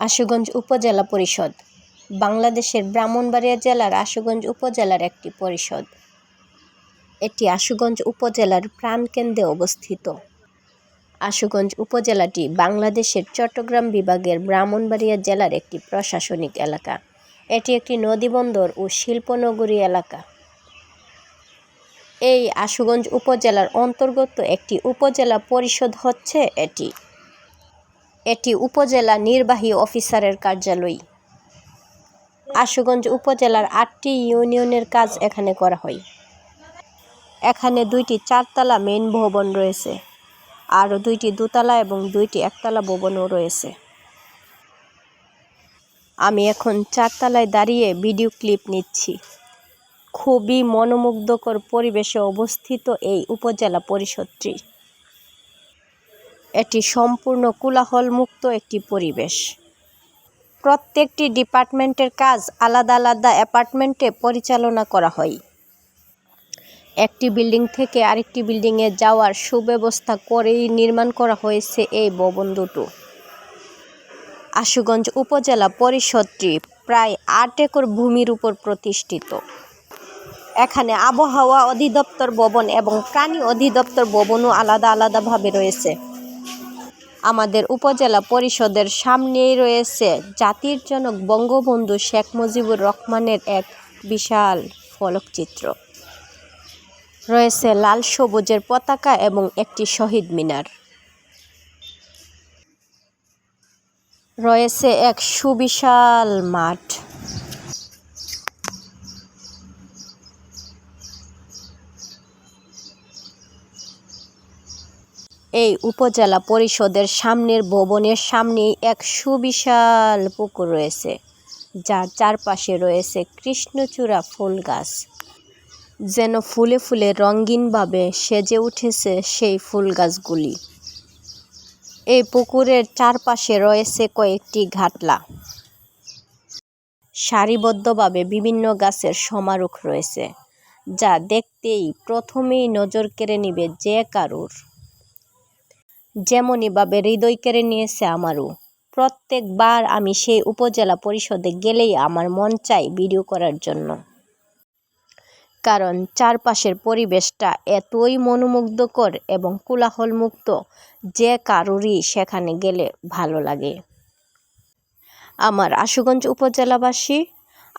আশুগঞ্জ উপজেলা পরিষদ। বাংলাদেশের ব্রাহ্মণবাড়িয়া জেলার আশুগঞ্জ উপজেলার একটি পরিষদ। এটি আশুগঞ্জ উপজেলার প্রাণকেন্দ্রে অবস্থিত। আশুগঞ্জ উপজেলাটি বাংলাদেশের চট্টগ্রাম বিভাগের ব্রাহ্মণবাড়িয়া জেলার একটি প্রশাসনিক এলাকা। এটি একটি নদীবন্দর ও শিল্পনগরী এলাকা। এই আশুগঞ্জ উপজেলার অন্তর্গত একটি উপজেলা পরিষদ হচ্ছে এটি। এটি উপজেলা নির্বাহী অফিসারের কার্যালয়। আশুগঞ্জ উপজেলার আটটি ইউনিয়নের কাজ এখানে করা হয়। এখানে দুইটি চারতলা মেন ভবন রয়েছে, আরও দুইটি দোতলা এবং দুইটি একতলা ভবনও রয়েছে। আমি এখন চারতলায় দাঁড়িয়ে ভিডিও ক্লিপ নিচ্ছি। খুবই মনোমুগ্ধকর পরিবেশে অবস্থিত এই উপজেলা পরিষদটি। এটি সম্পূর্ণ কোলাহলমুক্ত একটি পরিবেশ। প্রত্যেকটি ডিপার্টমেন্টের কাজ আলাদা আলাদা অ্যাপার্টমেন্টে পরিচালনা করা হয়। একটি বিল্ডিং থেকে আরেকটি বিল্ডিংয়ে যাওয়ার সুব্যবস্থা করেই নির্মাণ করা হয়েছে এই ভবন দুটো। আশুগঞ্জ উপজেলা পরিষদটি প্রায় আট একর ভূমির উপর প্রতিষ্ঠিত। এখানে আবহাওয়া অধিদপ্তর ভবন এবং প্রাণী অধিদপ্তর ভবনও আলাদা আলাদাভাবে রয়েছে। আমাদের উপজেলা পরিষদের সামনেই রয়েছে জাতির জনক বঙ্গবন্ধু শেখ মুজিবুর রহমানের এক বিশাল ফলকচিত্র। রয়েছে লাল সবুজের পতাকা এবং একটি শহীদ মিনার। রয়েছে এক সুবিশাল মাঠ। এই উপজেলা পরিষদের সামনের ভবনের সামনেই এক সুবিশাল পুকুর রয়েছে, যার চারপাশে রয়েছে কৃষ্ণচূড়া ফুল গাছ। যেন ফুলে ফুলে রঙিনভাবে সেজে উঠেছে সেই ফুল গাছগুলি। এই পুকুরের চারপাশে রয়েছে কয়েকটি ঘাটলা। সারিবদ্ধভাবে বিভিন্ন গাছের সমারোহ রয়েছে, যা দেখতেই প্রথমেই নজর কেড়ে নিবে যে কারুর। যেমনইভাবে হৃদয় কেড়ে নিয়েছে আমারও। প্রত্যেকবার আমি সেই উপজেলা পরিষদে গেলেই আমার মন চাই ভিডিও করার জন্য। কারণ চারপাশের পরিবেশটা এতই মনোমুগ্ধকর এবং কোলাহলমুক্ত যে কারোরই সেখানে গেলে ভালো লাগে। আমার আশুগঞ্জ উপজেলাবাসী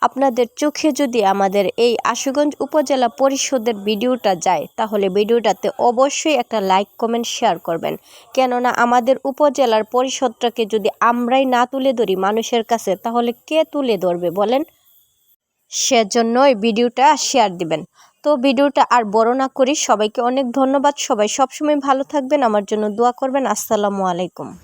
আপনাদের চোখে যদি আমাদের এই আশুগঞ্জ উপজেলা পরিষদের ভিডিওটা যায়, তাহলে ভিডিওটাতে অবশ্যই একটা লাইক, কমেন্ট, শেয়ার করবেন। কেননা আমাদের উপজেলার পরিষদটাকে যদি আমরাই না তুলে ধরি মানুষের কাছে, তাহলে কে তুলে ধরবে বলেন? সেজন্যই ভিডিওটা শেয়ার দিবেন। তো ভিডিওটা আর বড় না করি, সবাইকে অনেক ধন্যবাদ। সবাই সবসময় ভালো থাকবেন। আমার জন্য দোয়া করবেন। আসসালামু আলাইকুম।